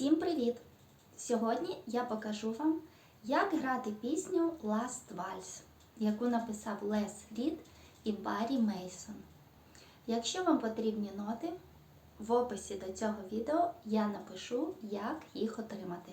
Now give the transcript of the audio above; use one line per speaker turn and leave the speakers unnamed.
Всім привіт! Сьогодні я покажу вам, як грати пісню Last Waltz, яку написав Лес Рід і Баррі Мейсон. Якщо вам потрібні ноти, в описі до цього відео я напишу, як їх отримати.